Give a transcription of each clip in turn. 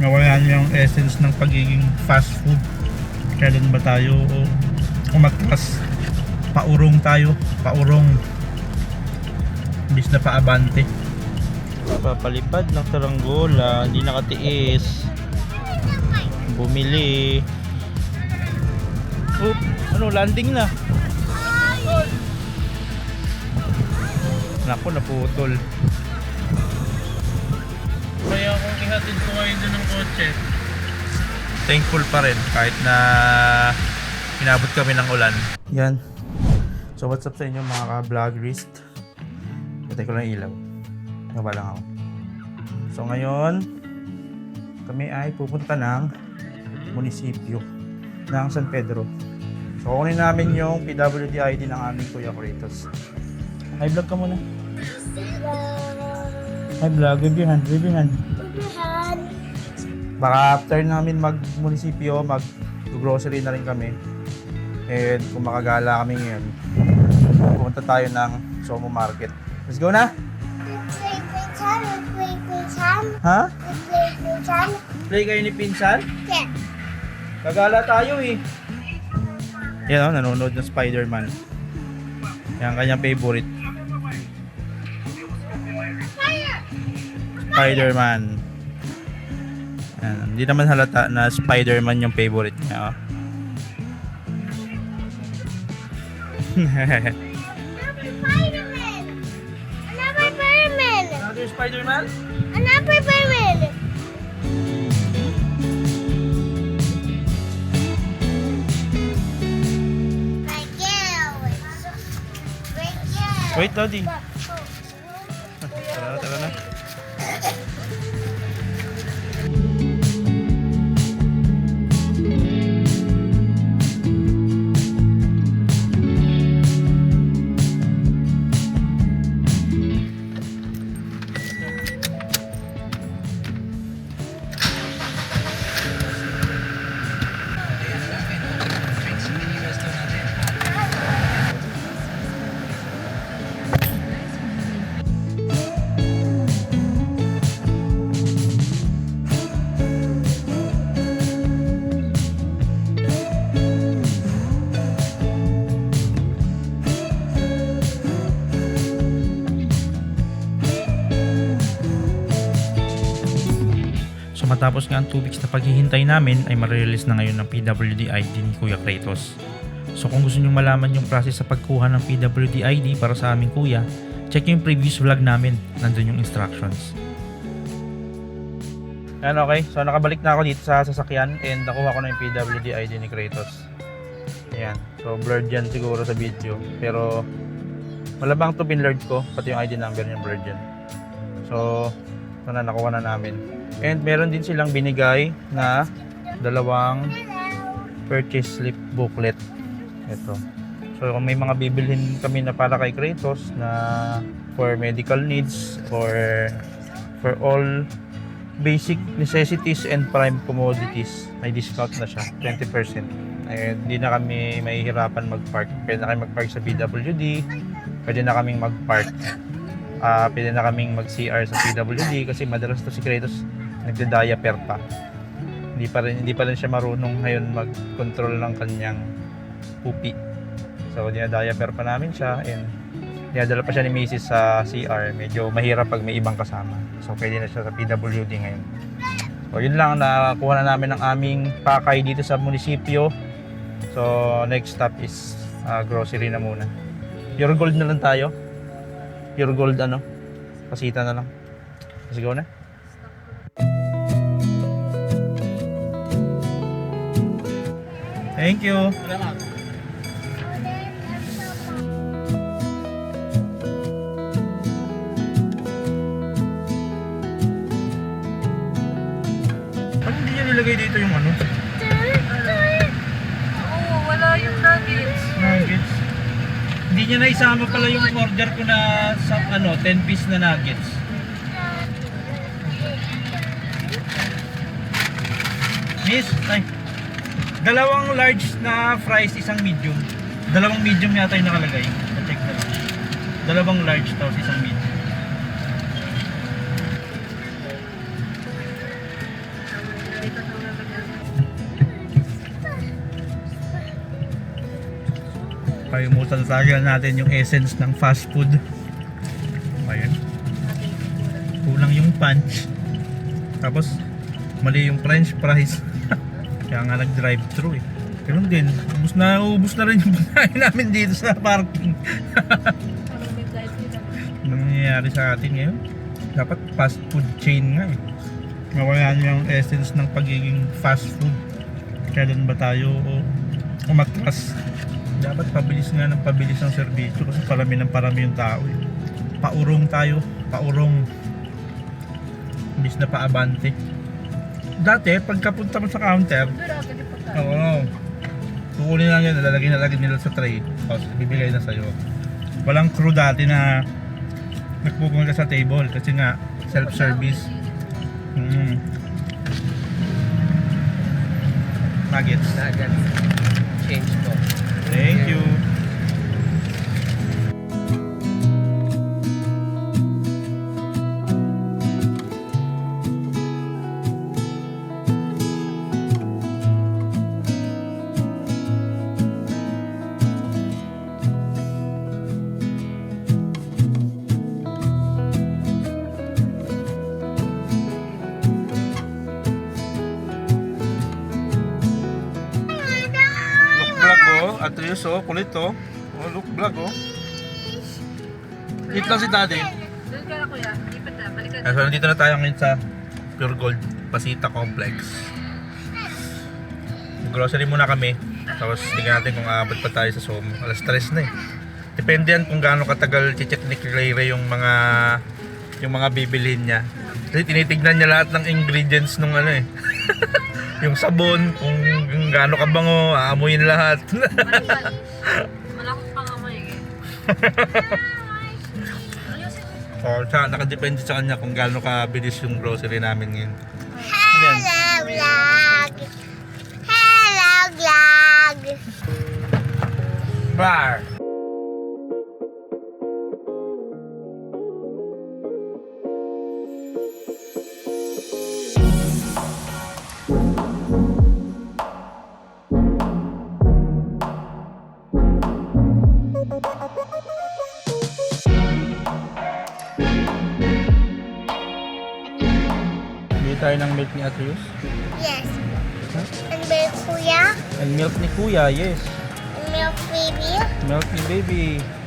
Nawalan yung essence ng pagiging fast food. Kailan ba tayo umatras? Paurong tayo. Paurong. Bis na paabante. Papalipad ng saranggola. Hindi nakatiis. Bumili. Oop, ano, landing na. Naku, naputol. Kaya kung ihatid ko kayo dun ng kotse, thankful pa rin kahit na inabot kami ng ulan. Yan. So what's up sa inyo mga ka-vloggerist? Patay ko lang ilaw. Naba lang ako. So ngayon, kami ay pupunta ng munisipyo ng San Pedro. So kunin namin yung PWD ID ng aming Kuya Kratos. Hi vlog ka muna. Hi vlog, wave your hand, wave your hand. Baka after namin mag-munisipyo, mag-grocery na rin kami. And kung makagala kami ngayon, pupunta tayo ng Somo Market. Let's go na! Ha? Play kayo ni Pinsan? Kagala tayo eh. Yan o, nanonood ng Spider-Man. Yan ang kanyang favorite. Spider-Man. Yan, hindi naman halata na Spider-Man yung favorite niya. Oh. Another Spider-Man? Wait, Daddy. Matapos nga ang 2 weeks na paghihintay namin ay marirelease na ngayon ng PWD ID ni Kuya Kratos. So kung gusto nyo malaman yung process sa pagkuha ng PWD ID para sa aming kuya, check yung previous vlog namin. Nandun yung instructions. Ayan okay, so nakabalik na ako dito sa sasakyan and nakuha ko na yung PWD ID ni Kratos. Ayan, so blurred yan siguro sa video. Pero malabang to pinlurred ko, pati yung ID number niya blurred yan. So, ito na nakuha na namin. And meron din silang binigay na dalawang purchase slip booklet. Ito. So kung may mga bibilhin kami na para kay Kratos na for medical needs or for all basic necessities and prime commodities, may discount na siya, 20%. And hindi na kami mahihirapan mag-park. Pwede na kami mag-park sa BWD, pwede na kaming mag-park Ah, pwede na kaming mag-CR sa PWD kasi madalas to si Kratos nagda-diaper pa. Hindi pa rin hindi pa rin siya marunong ngayon mag-control ng kanyang pupi. So dinadiaper pa namin siya and dinadala pa siya ni Mrs. sa CR. Medyo mahirap pag may ibang kasama. So pwede na siya sa PWD ngayon. So yun lang nakuha na namin ang aming pakay dito sa munisipyo. So next stop is ah, grocery na muna. Pure gold na lang tayo pure gold ano pasita na lang let's go na thank you Bakit hindi niya nilagay dito yung ano? Oo, wala yung nuggets. Nuggets. Hindi niya naisama pala yung order ko na sa ano, 10 piece na nuggets. Miss, ay. Dalawang large na fries, isang medium. Dalawang medium yata yung nakalagay. Na-check na lang. Dalawang large tapos isang medium. Kalimutan talaga natin yung essence ng fast food. Ayun. Kulang yung punch. Tapos, mali yung french fries. Kaya nga nag-drive thru eh. Ganun din. Ubus na, ubus na rin yung pagkain namin dito sa parking. Anong nangyayari sa atin ngayon? Dapat fast food chain nga eh. Mawala niyo yung essence ng pagiging fast food. Kailan ba tayo umatras? Dapat pabilis nga ng pabilis ng serbisyo kasi parami ng parami yung tao eh. Paurong tayo, paurong. Imbis na paabante. Dati, pagkapunta mo sa counter. Oo. Kukunin lang yan, lalagay na lagay nila sa tray. Tapos bibigay na sa'yo. Walang crew dati na nagpupunta sa table kasi nga self-service. Mm. Nuggets. Nuggets. Change po. Thank you. Oh. Atrius oh. Kulit oh. Oh, look vlog oh. Eat lang si daddy. Doon ka na kuya. Lipat na. Balikan Eh, so nandito na tayo ngayon sa Pure Gold Pasita Complex. Grocery muna kami. Tapos tingnan natin kung aabot pa tayo sa SOM. Alas 3 na eh. Depende yan kung gaano katagal check ni Claire yung mga yung mga bibilhin niya. Kasi tinitignan niya lahat ng ingredients nung ano eh. yung sabon, kung, kung gaano kabango, aamuyin lahat. Malakot pa nga mo eh. o, sa, nakadepende sa kanya kung gaano kabilis yung grocery namin ngayon. Ano yan? Hello, vlog. Hello, vlog. Bar! Ni Atrius. Yes. And milk kuya. And milk ni Kuya, yes. Milk baby. Milk ni baby.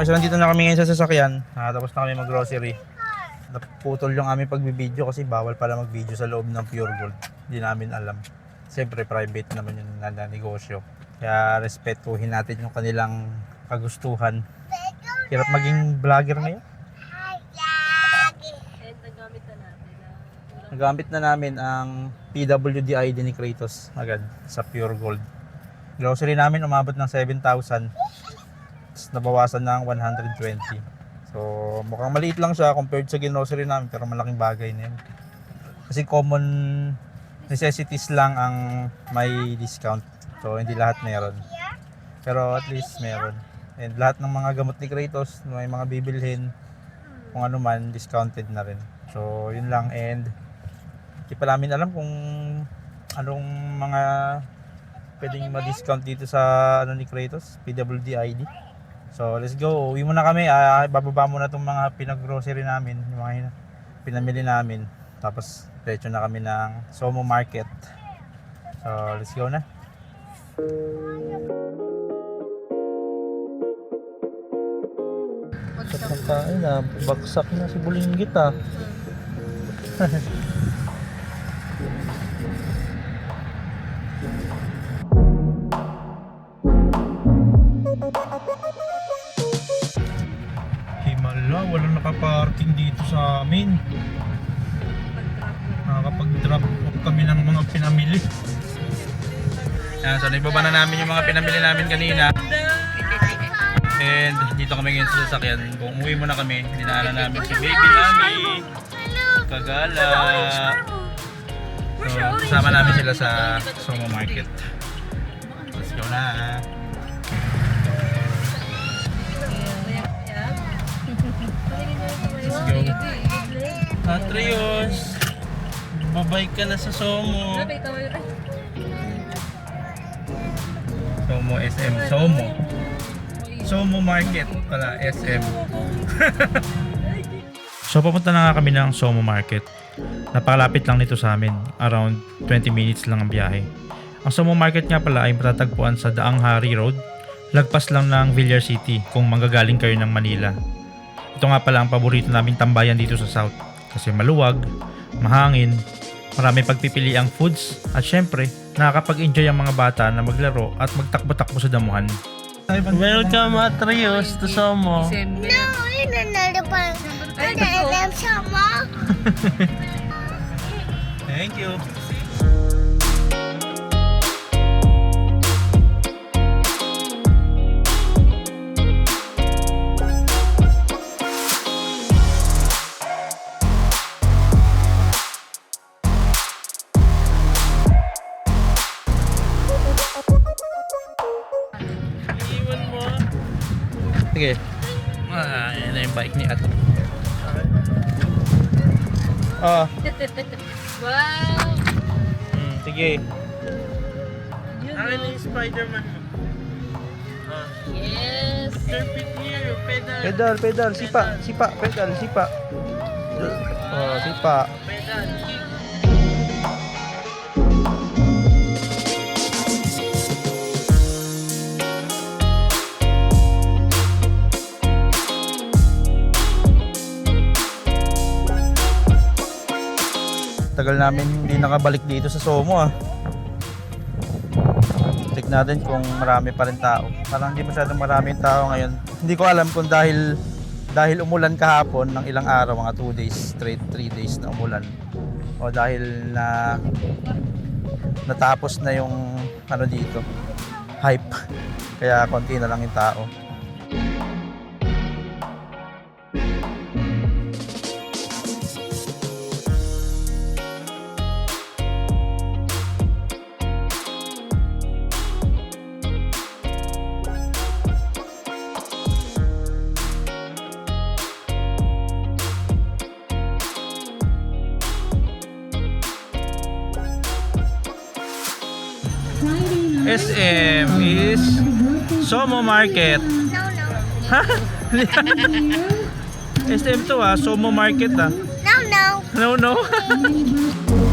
Ano, kasi nandito na kami ngayon sa sasakyan. Nakatapos na kami mag-grocery. Naputol yung aming pagbibideo kasi bawal pala mag-video sa loob ng Pure Gold. Hindi namin alam. Siyempre, private naman yung negosyo. Kaya respetuhin natin yung kanilang kagustuhan. Hirap maging vlogger ngayon. Na ah. Nagamit na namin ang PWD ID ni Kratos agad sa Pure Gold. Grocery namin umabot ng 7,000. Nabawasan ng 120. So mukhang maliit lang siya compared sa grocery namin pero malaking bagay na yun. Kasi common necessities lang ang may discount. So hindi lahat meron. Pero at least meron. And lahat ng mga gamot ni Kratos, may mga bibilhin, kung ano man, discounted na rin. So yun lang and hindi pa namin alam kung anong mga pwedeng ma-discount dito sa ano ni Kratos, PWD ID. So, let's go. Uwi muna kami. Ah, bababa muna itong mga pinag-grocery namin, yung mga pinamili namin. Tapos, diretso na kami ng Somo Market. So, let's go na. Up? Tayo na, baksak na si Bulinggit ah. dito sa amin. Nakakapag-drop off kami ng mga pinamili. Yan, so naibaba na namin yung mga pinamili namin kanina. And dito kami ngayon sa sasakyan. Kung umuwi muna kami, dinaanan namin si baby namin. Kagala. So, kasama namin sila sa Somo Market. Let's go na. Atrios, babay ka na sa Somo. Somo SM. Somo. Somo Market pala, SM. so papunta na nga kami ng Somo Market. Napakalapit lang nito sa amin. Around 20 minutes lang ang biyahe. Ang Somo Market nga pala ay matatagpuan sa Daang Hari Road. Lagpas lang ng Villar City kung manggagaling kayo ng Manila. Ito nga pala ang paborito naming tambayan dito sa South. Kasi maluwag, mahangin, marami pagpipili ang foods at syempre nakakapag-enjoy ang mga bata na maglaro at magtakbo-takbo sa damuhan. Welcome Atrios to Somo. No, yun one. Ay, Ano, ito. alam siya mo? Thank you. Ah, Wow! Hmm, sige. Yun, Akin oh. yung Spider-Man mo. Ah. Yes! Perfect here. Pedal. Pedal, pedal, sipa, sipa, pedal, sipa. Oh, sipa. Pedal. Tagal namin hindi nakabalik dito sa Somo ah. Check natin kung marami pa rin tao. Parang hindi masyadong maraming tao ngayon. Hindi ko alam kung dahil dahil umulan kahapon ng ilang araw, mga 2 days, straight 3 days na umulan. O dahil na natapos na yung ano dito, hype. Kaya konti na lang yung tao. Somo Market. No, no. SM to ah, Somo Market ah. No, no. No, no.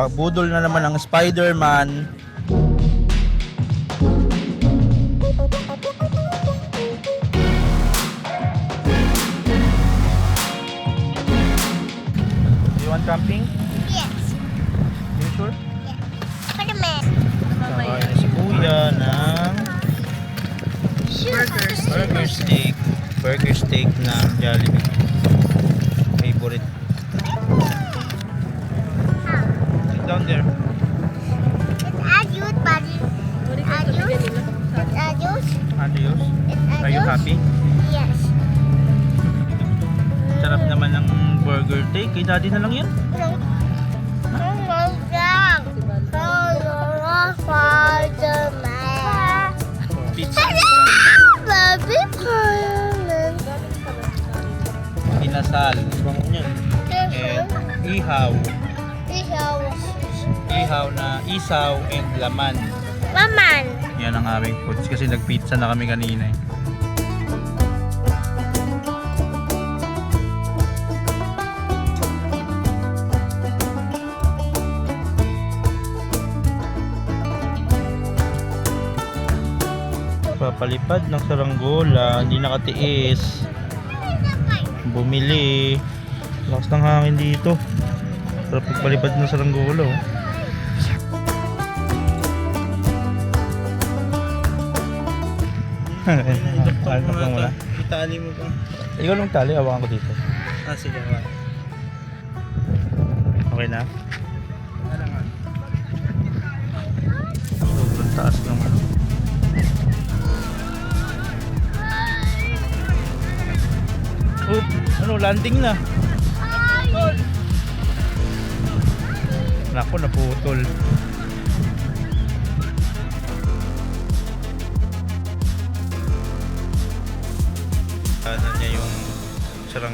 Nakabudol na naman ang Spider-Man. Down there. It's adios, buddy. Adios. It's adios. Adios. It's Are you happy? Yes. Sarap naman ng burger take. Kay daddy na lang yan. Pizza. Baby Parliament. Inasal. Ibang yun. And ihaw. Ihaw na isaw and laman. Maman. Yan ang aming foods kasi nagpizza na kami kanina eh. Papalipad ng saranggola, hindi nakatiis. Bumili. Lakas ng hangin dito. Sarap pagpalipad ng saranggola oh. Ano pa muna? Itali mo pa. Ikaw lang tali, hawakan ko dito. Ah, sige. wa. Okay na? Sobrang taas naman. Oh, ano, landing na. Nako, naputol. Ano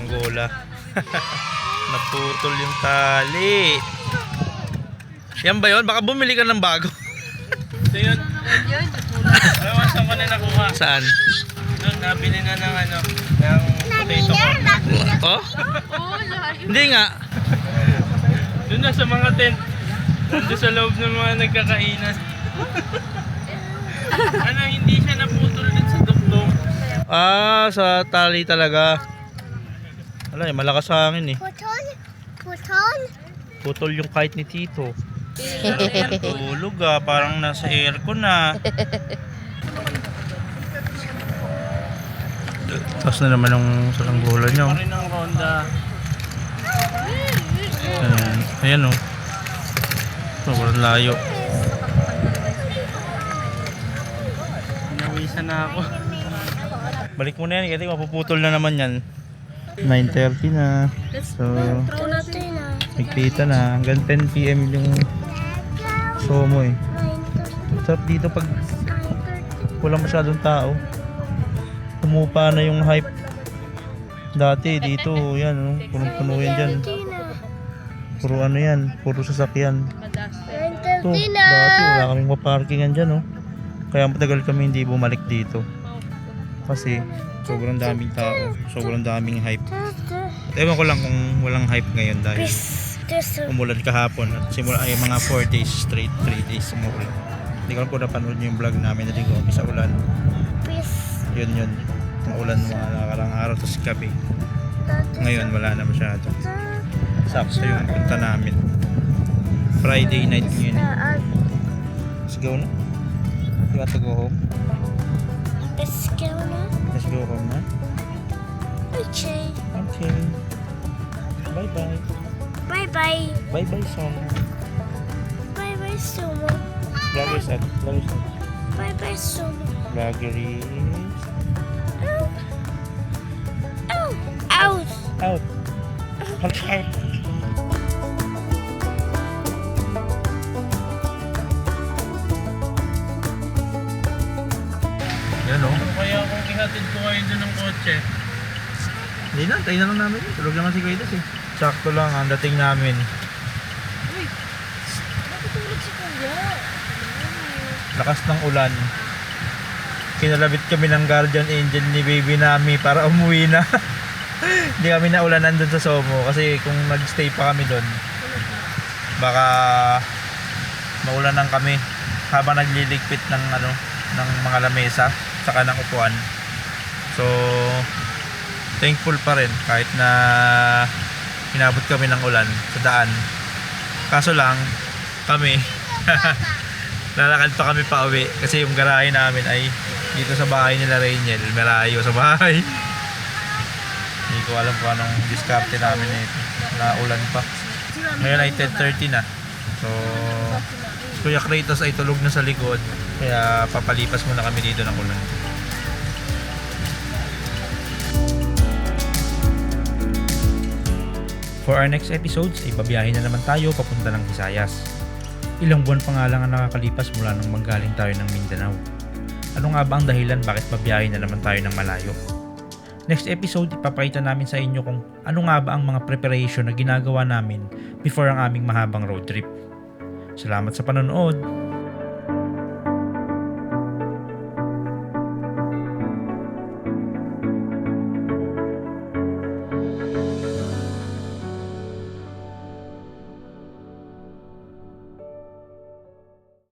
saranggola. Naputol yung tali. Yan ba yun? Baka bumili ka ng bago. Ito yun. Yun, Ewan saan ko na nakuha. Saan? Doon, nabili na ng ano, ng potato corn. Oh? Oh. Hindi nga. Doon na sa mga tent. Doon sa loob ng mga nagkakainan. ano, hindi siya naputol din sa dugtong. Ah, sa tali talaga. Wala, eh, malakas sa hangin eh. Puton? Puton? Putol yung kahit ni Tito. Tulog ah, parang nasa aircon na. Tapos na naman ang saranggola niyo. Pa rin ang ronda. Ayan, ayan oh. Sobrang layo. Nawisan na ako. Balik mo na yan kasi mapuputol na naman yan. 9.30 na. So, natin. nagpita na. Hanggang 10pm yung somo eh. Sarap dito pag walang masyadong tao. Tumupa na yung hype. Dati dito, yan, oh, punong-puno yan dyan. Puro ano yan, puro sasakyan. Ito, dati wala kaming maparkingan dyan, oh. Kaya matagal kami hindi bumalik dito. Kasi sobrang daming tao, sobrang daming hype. Ewan ko lang kung walang hype ngayon dahil umulan kahapon at simula ay mga 4 days straight, 3 days umulan. Hindi ko alam kung napanood niyo yung vlog namin na di ko sa ulan. Yun yun, maulan mga nakarang araw tapos gabi. Ngayon wala na masyado. Sakto yung punta namin. Friday night yun. Let's go na. You want to go home? Let's go now. kasi lukom na. Okay. Okay. Bye-bye. Bye-bye. Bye-bye, Somo. Bye-bye, Somo. Vloggers at, vloggers. Bye-bye, Somo. Vloggers. Out. Out. Out. Out. Out. Ihatid ko kayo doon ng kotse. Hindi na, tayo na lang namin. Tulog naman si Kuya eh. Sakto lang ang dating namin. Natutulog si Kuya. Lakas ng ulan. Kinalabit kami ng guardian angel ni baby nami para umuwi na. Hindi kami naulanan doon sa Somo kasi kung nagstay pa kami doon baka maulanan kami habang nagliligpit ng ano ng mga lamesa saka ng upuan. So thankful pa rin kahit na inabot kami ng ulan sa daan. Kaso lang kami lalakad pa kami pa uwi kasi yung garahe namin ay dito sa bahay nila Rainiel. Malayo sa bahay. Hindi ko alam kung anong diskarte namin nito na ulan pa. Ngayon ay 10.30 na. So Kuya Kratos ay tulog na sa likod. Kaya papalipas muna kami dito ng ulan For our next episodes, ay na naman tayo papunta ng Visayas. Ilang buwan pa nga lang ang nakakalipas mula nang manggaling tayo ng Mindanao. Ano nga ba ang dahilan bakit babiyahin na naman tayo ng malayo? Next episode, ipapakita namin sa inyo kung ano nga ba ang mga preparation na ginagawa namin before ang aming mahabang road trip. Salamat sa panonood!